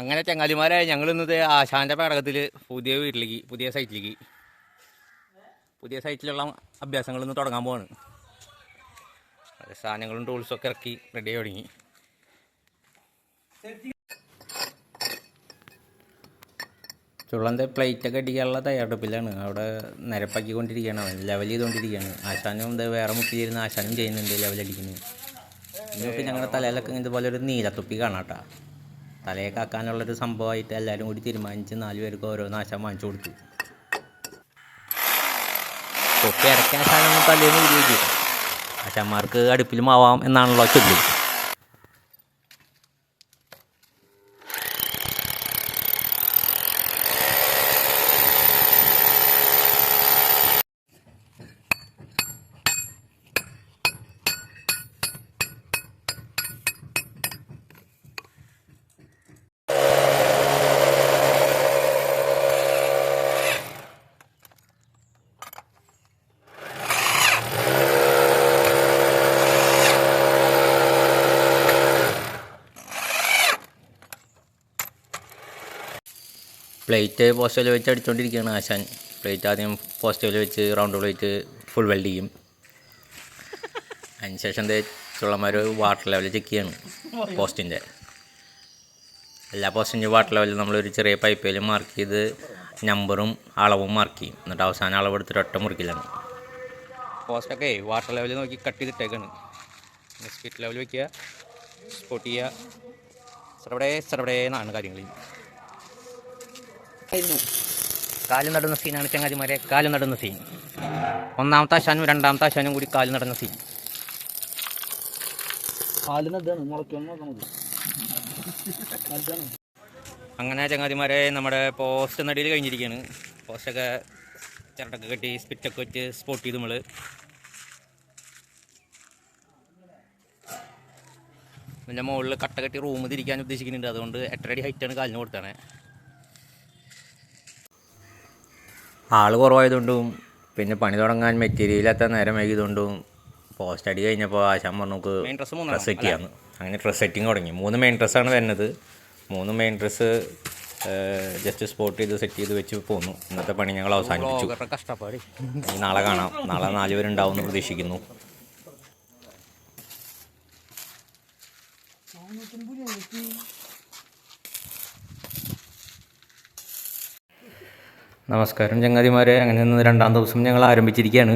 അങ്ങനെ ചങ്ങാലിമാരായ ഞങ്ങൾ ഇന്നത്തെ ആശാന്റെ പേടകത്തിൽ പുതിയ വീട്ടിലേക്ക് പുതിയ സൈറ്റിലേക്ക് പുതിയ സൈറ്റിലുള്ള അഭ്യാസങ്ങൾ ഇന്ന് തുടങ്ങാൻ പോവാണ്. സാധനങ്ങളും ടൂൾസും ഒക്കെ ഇറക്കി റെഡി ആയി തുടങ്ങി. ചുള്ളന്റെ പ്ലേറ്റൊക്കെ അടിക്കാനുള്ള തയ്യാറെടുപ്പിലാണ്. അവിടെ നിരപ്പാക്കിക്കൊണ്ടിരിക്കുകയാണ് അവൻ ലെവൽ ചെയ്തുകൊണ്ടിരിക്കുകയാണ്. ആശാനും ഇത് വേറെ മുട്ടി ചേരുന്ന ആശാനും ചെയ്യുന്നുണ്ട് ലെവൽ അടിക്കുന്നത്. ഞങ്ങളുടെ തലയിലൊക്കെ ഇതുപോലെ ഒരു നീലത്തൊപ്പി കാണാട്ടാ തലയെ കാക്കാനുള്ളൊരു സംഭവമായിട്ട് എല്ലാവരും കൂടി തീരുമാനിച്ച് നാല് പേർക്ക് ഓരോ നാശം വാങ്ങിച്ചു കൊടുത്തു. തൊപ്പി ഇറക്കാൻ സാധനം തലേന്ന് ഉപയോഗിക്കും ആശാന്മാർക്ക് അടുപ്പിലും ആവാം എന്നാണല്ലോ ചൊല്ലി. പ്ലേറ്റ് പോസ്റ്റൽ വെച്ച് അടിച്ചുകൊണ്ടിരിക്കുകയാണ് ആശാൻ. പ്ലേറ്റ് ആദ്യം പോസ്റ്റൽ വെച്ച് റൗണ്ട് പ്ലേറ്റ് ഫുൾ വെൽഡ് ചെയ്യും. അതിനുശേഷം ദേ ചുള്ളന്മാർ വാട്ടർ ലെവൽ ചെക്ക് ചെയ്യാണ് പോസ്റ്റിന്റെ. എല്ലാ പോസ്റ്റിന്റെ വാട്ടർ ലെവലും നമ്മളൊരു ചെറിയ പൈപ്പിൽ മാർക്ക് ചെയ്ത് നമ്പറും അളവും മാർക്ക് ചെയ്യും. എന്നിട്ട് അവസാനം അളവ് എടുത്തിട്ട് ഒറ്റ മുറിക്കില്ലാണ് പോസ്റ്റൊക്കെ വാട്ടർ ലെവൽ നോക്കി കട്ട് ചെയ്തിട്ടേക്കാണ്. സ്പീഡ് ലെവൽ വെക്കുക സ്പോട്ട് ചെയ്യുക. സർവടേ സർവടേ എന്നാണ് കാര്യങ്ങൾ കാൽ നടുന്ന സീനാണ് ചങ്ങാതിമാരെ കാലു നടുന്ന സീൻ ഒന്നാമത്തെ ആശാനും രണ്ടാമത്തെ ആശാനും കൂടി കാലു നടന്ന സീൻ അങ്ങനെ ചങ്ങാതിമാരെ നമ്മുടെ പോസ്റ്റ് നടിയിൽ കഴിഞ്ഞിരിക്കുകയാണ്. പോസ്റ്റൊക്കെ ചിരട്ടൊക്കെ കെട്ടി സ്പിറ്റൊക്കെ വെച്ച് സ്പോട്ട് ചെയ്ത് നമ്മൾ ഇതിന്റെ മുകളിൽ കട്ട കെട്ടി റൂം തിരിക്കാൻ ഉദ്ദേശിക്കുന്നുണ്ട്. അതുകൊണ്ട് എട്ടരടി ഹൈറ്റാണ് കാലിന് കൊടുത്തത് ആൾ കുറവായതുകൊണ്ടും പിന്നെ പണി തുടങ്ങാൻ മെറ്റീരിയൽ എത്താൻ നേരം വൈകിയതുകൊണ്ടും പോസ്റ്റ് അടി കഴിഞ്ഞപ്പോൾ ആശാൻ പറഞ്ഞു നമുക്ക് ഡ്രസ് സെറ്റ് ചെയ്യാമെന്ന് അങ്ങനെ ഡ്രസ് സെറ്റിങ് തുടങ്ങി. മൂന്ന് മെയിൻ ഡ്രസ്സാണ് വരുന്നത്. മൂന്ന് മെയിൻ ഡ്രസ്സ് ജസ്റ്റ് സ്പോട്ട് ചെയ്ത് സെറ്റ് ചെയ്ത് വെച്ച് പോന്നു. ഇന്നത്തെ പണി ഞങ്ങൾ അവസാനിപ്പിച്ചു. കഷ്ടപ്പാട്. നാളെ കാണാം. നാളെ നാല് പേരുണ്ടാവും എന്ന് പ്രതീക്ഷിക്കുന്നു നമസ്കാരം ചങ്ങാതിമാരെ. അങ്ങനെ നിന്ന് രണ്ടാം ദിവസം ഞങ്ങൾ ആരംഭിച്ചിരിക്കുകയാണ്.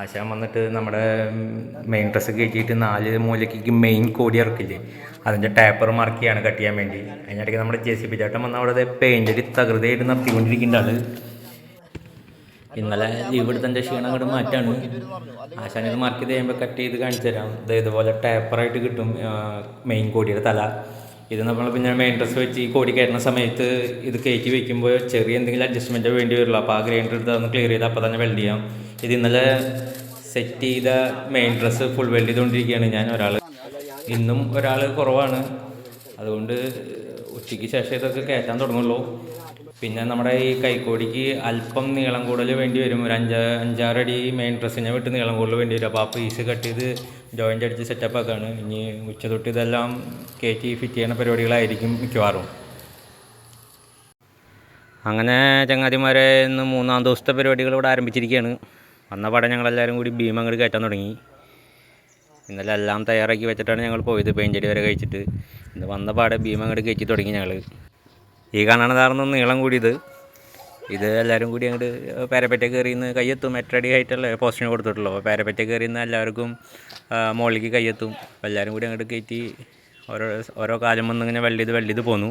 ആശാൻ വന്നിട്ട് നമ്മുടെ മെയിൻ ഡ്രസ്സ് കയറ്റിയിട്ട് നാല് മൂലയ്ക്ക് മെയിൻ കോടി ഇറക്കില്ലേ? അതിന്റെ ടാപ്പർ മാർക്ക് ചെയ്യാണ് കട്ട് ചെയ്യാൻ വേണ്ടി. അതിനിടയ്ക്ക് നമ്മുടെ ജെ സി പി ചേട്ടൻ വന്ന അവിടെ പെയിന്റടി തകൃതയായിട്ട് നടത്തിക്കൊണ്ടിരിക്കേണ്ട ഇന്നലെ ലീവ് എടുത്തതിന്റെ ക്ഷീണം അങ്ങോട്ട് മാറ്റാണ്. ആശാൻ ഇത് മാർക്ക് ചെയ്ത് കഴിയുമ്പോൾ കട്ട് ചെയ്ത് കാണിച്ചു തരാം ഇതുപോലെ ടാപ്പറായിട്ട് കിട്ടും മെയിൻ കോടിയുടെ തല. ഇത് നമ്മൾ പിന്നെ മെയിൻ ഡ്രസ്സ് വെച്ച് ഈ കോടി കയറ്റുന്ന സമയത്ത് ഇത് കയറ്റി വെക്കുമ്പോൾ ചെറിയ എന്തെങ്കിലും അഡ്ജസ്റ്റ്മെന്റ് വേണ്ടി വരുള്ളൂ അപ്പോൾ ആ ഗ്രൈൻഡർ എടുത്ത് അതൊന്ന് ക്ലിയർ ചെയ്ത് അപ്പോൾ തന്നെ വെൽഡ് ചെയ്യാം. ഇത് ഇന്നലെ സെറ്റ് ചെയ്ത മെയിൻ ഡ്രസ്സ് ഫുൾ വെൽഡ് ചെയ്തുകൊണ്ടിരിക്കുകയാണ് ഞാൻ ഒരാൾ ഇന്നും ഒരാൾ കുറവാണ്. അതുകൊണ്ട് ഉച്ചയ്ക്ക് ശേഷം ഇതൊക്കെ കയറ്റാൻ തുടങ്ങുള്ളൂ. പിന്നെ നമ്മുടെ ഈ കൈക്കോടിക്ക് അല്പം നീളം കൂടുതൽ വേണ്ടി വരും. ഒരു അഞ്ചാ അഞ്ചാറടി മെയിൻ ഡ്രസ്സിനെ വിട്ട് നീളം കൂടുതൽ വേണ്ടി വരും. അപ്പോൾ ആ പീസ് കട്ട് ചെയ്ത് ജോയിന്റ് അടിച്ച് സെറ്റപ്പാക്കാണ് ഇനി ഉച്ച തൊട്ട് ഇതെല്ലാം കയറ്റി ഫിറ്റ് ചെയ്യുന്ന പരിപാടികളായിരിക്കും മിക്കവാറും. അങ്ങനെ ചങ്ങാതിമാരെ ഇന്ന് മൂന്നാം ദിവസത്തെ പരിപാടികൾ ഇവിടെ ആരംഭിച്ചിരിക്കുകയാണ്. വന്ന പാടെ ഞങ്ങളെല്ലാവരും കൂടി ഭീമങ്ങൾ കയറ്റാൻ തുടങ്ങി. ഇന്നലെ എല്ലാം തയ്യാറാക്കി വെച്ചിട്ടാണ് ഞങ്ങൾ പോയത് പെയിന്റടി വരെ കഴിച്ചിട്ട്. ഇന്ന് വന്ന പാടെ ഭീമങ്ങൾ കയറ്റി തുടങ്ങി ഞങ്ങൾ ഈ കാണണതാർന്ന് നീളം കൂടിയത്. ഇത് എല്ലാവരും കൂടി അങ്ങോട്ട് പാരപ്പറ്റ കയറി നിന്ന് കയ്യെത്തും. എട്ടടി ഹൈറ്റല്ലേ പോസ്റ്റിന് കൊടുത്തിട്ടുള്ളൂ. അപ്പോൾ പാരപ്പറ്റ കയറി നിന്ന് എല്ലാവർക്കും മുകളിലേക്ക് കയ്യെത്തും. എല്ലാവരും കൂടി അങ്ങോട്ട് കയറ്റി ഓരോ ഓരോ കാലം വന്ന് ഇങ്ങനെ വെള്ളി ചെയ്ത് വെള്ളി ചെയ്ത് പോന്നു.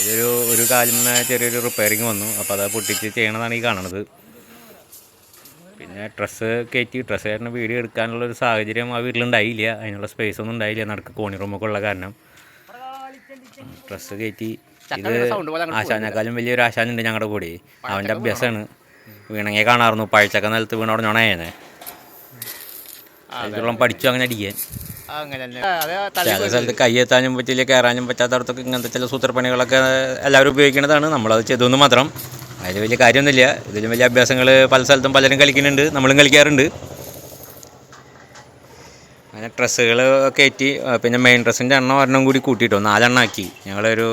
ഇതൊരു ഒരു കാലിന് ചെറിയൊരു റിപ്പയറിങ് വന്നു. അപ്പോൾ അത് പൊട്ടിച്ച് ചെയ്യണതാണ് ഈ കാണുന്നത് പിന്നെ ഡ്രസ്സ് കയറ്റി ഡ്രസ്സ് കാരണം വീഡിയോ എടുക്കാനുള്ള ഒരു സാഹചര്യം ആ വീട്ടിലുണ്ടായില്ല അതിനുള്ള സ്പേസ് ഒന്നും ഉണ്ടായില്ല. നടക്ക് കോണി റൂമൊക്കെ ഉള്ള കാരണം. ഡ്രസ്സ് കയറ്റി ഇത് ആശാനേക്കാളും വലിയൊരു ആശാനുണ്ട് ഞങ്ങളുടെ കൂടി. അവന്റെ അഭ്യാസമാണ് വീണെങ്കിൽ കാണാറുന്നു. പഴച്ചക്ക നിലത്ത് വീണോടഞ്ഞോണേനെ അതിലുള്ള പഠിച്ചു അങ്ങനെ അടിക്കാൻ. ചില സ്ഥലത്ത് കയ്യെത്താനും പറ്റില്ല കയറാനും പറ്റാത്തടത്തൊക്കെ ഇങ്ങനത്തെ ചില സൂത്രപ്പണികളൊക്കെ എല്ലാവരും ഉപയോഗിക്കുന്നതാണ്. നമ്മളത് ചെയ്തതെന്ന് മാത്രം. അതിൽ വലിയ കാര്യമൊന്നുമില്ല. ഇതിലും വലിയ അഭ്യാസങ്ങൾ പല സ്ഥലത്തും പലരും കളിക്കുന്നുണ്ട്. നമ്മളും കളിക്കാറുണ്ട്. അങ്ങനെ ഡ്രസ്സുകൾ കയറ്റി പിന്നെ മെയിൻ ഡ്രസ്സിന്റെ എണ്ണം ഒരെണ്ണം കൂടി കൂട്ടിയിട്ടോ നാലെണ്ണം ആക്കി ഞങ്ങളൊരു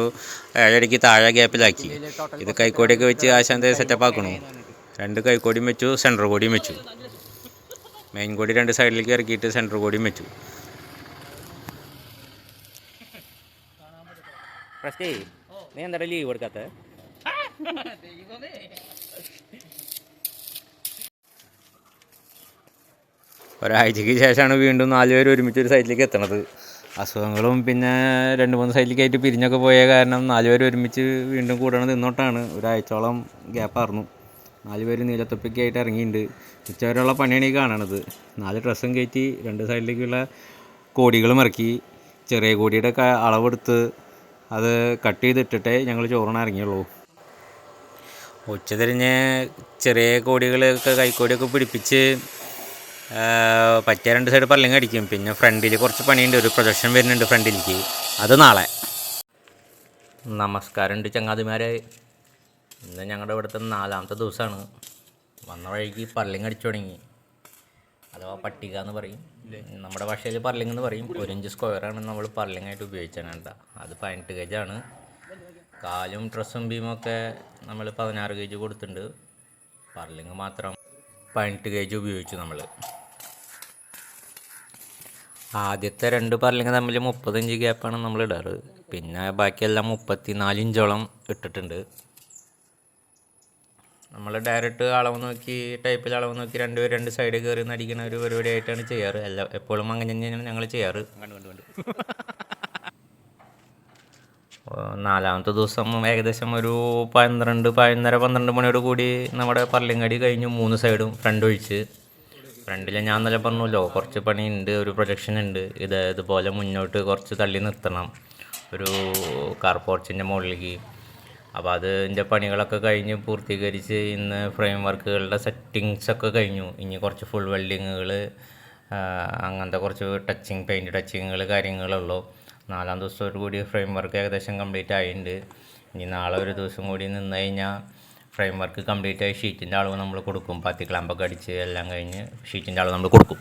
ഏഴരയ്ക്ക് താഴെ ഗ്യാപ്പിലാക്കി ഇത് കൈക്കോടിയൊക്കെ വെച്ച് ആശാന്ത സെറ്റപ്പ് ആക്കണു. രണ്ട് കൈക്കോടിയും വെച്ചു സെന്റർ കോടിയും വെച്ചു. മെയിൻ കോടി രണ്ട് സൈഡിലേക്ക് ഇറക്കിയിട്ട് സെന്റർ കോടിയും വെച്ചു. പ്രശ്നേ നീ എന്താ ലീവ് കൊടുക്കാത്ത ഒരാഴ്ചയ്ക്ക് ശേഷമാണ് വീണ്ടും നാല് പേര് ഒരുമിച്ച് ഒരു സൈറ്റിലേക്ക് എത്തണത്. അസുഖങ്ങളും പിന്നെ രണ്ട് മൂന്ന് സൈറ്റിലേക്ക് ആയിട്ട് പിരിഞ്ഞൊക്കെ പോയ കാരണം നാല് പേര് ഒരുമിച്ച് വീണ്ടും കൂടണത് നിന്നോട്ടാണ്. ഒരാഴ്ചയോളം ഗ്യാപ്പായിരുന്നു നാല് പേര് നീലത്തൊപ്പിക്കായിട്ട് ഇറങ്ങിയിട്ടുണ്ട് ഉച്ചവരെയുള്ള പണിയാണ് ഈ കാണണത്. നാല് ഡ്രസ്സും കയറ്റി രണ്ട് സൈഡിലേക്കുള്ള കോടികളും ഇറക്കി. ചെറിയ കോടിയുടെ അളവെടുത്ത് അത് കട്ട് ചെയ്തിട്ടിട്ടേ ഞങ്ങൾ ചോറിന് ഇറങ്ങിയുള്ളൂ. ഉച്ച തിരിഞ്ഞ് ചെറിയ കോടികളൊക്കെ കൈക്കോടിയൊക്കെ പിടിപ്പിച്ച് പറ്റിയ രണ്ട് സൈഡ് പല്ലിങ് അടിക്കും പിന്നെ ഫ്രണ്ടിൽ കുറച്ച് പണിയുണ്ട്. ഒരു പ്രൊജക്ഷൻ വരുന്നുണ്ട് ഫ്രണ്ടിലേക്ക്. അത് നാളെ. നമസ്കാരമുണ്ട് ചങ്ങാതിമാരെ. ഇന്ന് ഞങ്ങളുടെ ഇവിടുത്തെ നാലാമത്തെ ദിവസമാണ്. വന്ന വഴിക്ക് പല്ലിങ് അടിച്ചു തുടങ്ങി. അഥവാ പട്ടിക എന്ന് പറയും. നമ്മുടെ ഭാഷയിൽ പർലിംഗ് എന്ന് പറയും. ഒരു ഇഞ്ച് സ്ക്വയറാണ് നമ്മൾ ഉപയോഗിച്ചാണ് കേട്ടോ. അത് പതിനെട്ട് ആണ്. കാലും ഡ്രസ്സും ബീമൊക്കെ നമ്മൾ പതിനാറ് ഗേജ് കൊടുത്തിട്ടുണ്ട്. പർലിംഗ് മാത്രം പതിനെട്ട് കെ ജി ഉപയോഗിച്ചു നമ്മൾ ആദ്യത്തെ രണ്ട് പർലിംഗ് തമ്മിൽ മുപ്പത്തഞ്ച് ഗ്യാപ്പാണ് നമ്മൾ ഇടാറ്. പിന്നെ ബാക്കിയെല്ലാം മുപ്പത്തി നാല് ഇഞ്ചോളം ഇട്ടിട്ടുണ്ട്. നമ്മൾ ഡയറക്റ്റ് അളവ് നോക്കി ടൈപ്പിൽ അളവ് നോക്കി രണ്ടുപേരും രണ്ട് സൈഡ് കയറി നടിക്കുന്ന ഒരു പരിപാടിയായിട്ടാണ് ചെയ്യാറ്. എല്ലാ എപ്പോഴും അങ്ങനെ തന്നെയാണ് ഞങ്ങൾ ചെയ്യാറ്. ഓ, നാലാമത്തെ ദിവസം ഏകദേശം ഒരു പന്ത്രണ്ട് പതിനൊന്നര പന്ത്രണ്ട് മണിയോട് കൂടി നമ്മുടെ പള്ളിങ്കടി കഴിഞ്ഞു. മൂന്ന് സൈഡും ഫ്രണ്ട് ഒഴിച്ച്. ഫ്രണ്ടിൽ ഞാൻ നല്ല പറഞ്ഞല്ലോ കുറച്ച് പണി ഉണ്ട് ഒരു പ്രൊജക്ഷൻ ഉണ്ട്. ഇത് ഇതുപോലെ മുന്നോട്ട് കുറച്ച് തള്ളി നിർത്തണം. ഒരു കാർ പോർച്ചിന്റെ മുകളിലേക്ക്. അപ്പോൾ അതിന്റെ പണികളൊക്കെ കഴിഞ്ഞ് പൂർത്തീകരിച്ച് ഇന്ന് ഫ്രെയിം വർക്കുകളുടെ സെറ്റിങ്സ് ഒക്കെ കഴിഞ്ഞു. ഇനി കുറച്ച് ഫുൾ വെൽഡിങ്ങുകൾ അങ്ങനത്തെ കുറച്ച് ടച്ചിങ് പെയിന്റ് ടച്ചിങ്ങുകൾ കാര്യങ്ങളുള്ളൂ നാലാം ദിവസത്തോടു കൂടി ഫ്രെയിം വർക്ക് ഏകദേശം കംപ്ലീറ്റ് ആയിട്ടുണ്ട് ഇനി നാളെ ഒരു ദിവസം കൂടി നിന്ന് കഴിഞ്ഞാൽ ഫ്രെയിം വർക്ക് കംപ്ലീറ്റ് ആയി ഷീറ്റിന്റെ അളവ് നമ്മൾ കൊടുക്കും. പത്തി ക്ലാമ്പൊക്കെ അടിച്ച് എല്ലാം കഴിഞ്ഞ് ഷീറ്റിന്റെ അളവ് നമ്മൾ കൊടുക്കും.